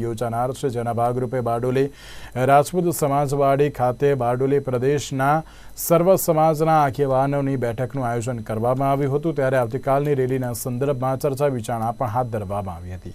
યોજાનાર છે. જેના ભાગરૂપે બારડોલી રાજપૂત સમાજવાડી ખાતે બારડોલી પ્રદેશના સર્વ સમાજના આગેવાનોની બેઠકનું આયોજન કરવામાં આવ્યું હતું. ત્યારે આવતીકાલની રેલીના સંદર્ભમાં ચર્ચા વિચારણા પણ હાથ ધરવામાં આવી હતી.